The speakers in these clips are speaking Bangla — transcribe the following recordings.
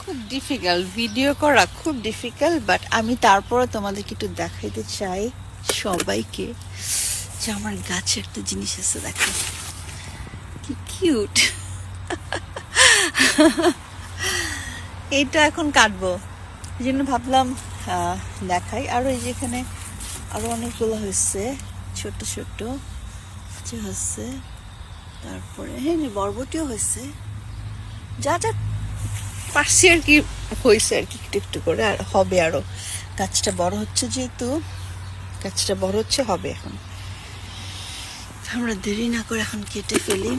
খুব ডিফিকাল্ট ভিডিও করা খুব ডিফিকাল্ট বাট আমি তারপরে তোমাদেরকে একটু দেখাইতে চাই সবাইকে যে আমার গাছে একটা জিনিস আছে, দেখো। কি কিউট এটা এখন কাটবো। এই জন্য ভাবলাম দেখাই। আরও এই যে এখানে আরও অনেকগুলো হয়েছে ছোট ছোট যে হচ্ছে তারপরে হ্যাঁ বরবটিও হয়েছে। যা যা পারছি আর কি হয়েছে আর কি, একটু একটু করে, আর হবে আরও। গাছটা বড় হচ্ছে যেহেতু, গাছটা বড় হচ্ছে, হবে এখন। আমরা দেরি না করে এখন কেটে ফেলি।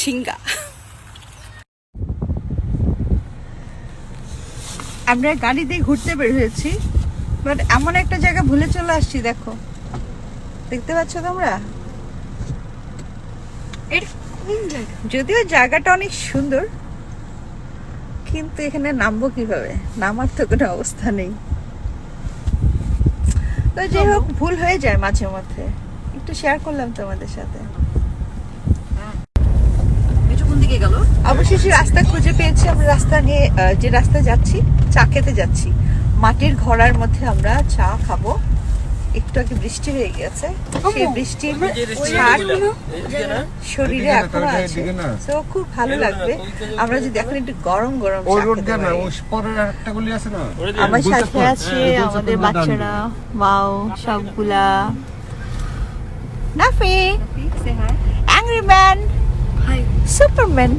ঝিঙ্গা। আমরা গাড়ি দিয়ে ঘুরতে বের হয়েছি বাট এমন একটা জায়গা ভুলে চলে আসছি দেখো। দেখতে পাচ্ছ তোমরা? যদিও জায়গাটা অনেক সুন্দর কিন্তু এখানে নামবো কীভাবে? নামার তো কোনো অবস্থা নেই। তো যাই হোক ভুল হয়ে যায় মাঝে মধ্যে। একটু শেয়ার করলাম তোমাদের সাথে। অবশেষে রাস্তা খুঁজে পেয়েছি আমরা রাস্তা নিয়ে যে রাস্তায় যাচ্ছি চা খেতে যাচ্ছি। মাটির ঘোড়ার মধ্যে আমরা চা খাব। একটু আগে বৃষ্টি হয়ে গেছে। সেই বৃষ্টির শরীরে এখনও আছে। তো খুব ভালো লাগবে। আমরা যদি এখন একটু গরম গরম আমার সাথে আছে হ্যাঁ, আমাদের বাচ্চারা। ওয়াও সবগুলা। নাফি। Angry man Superman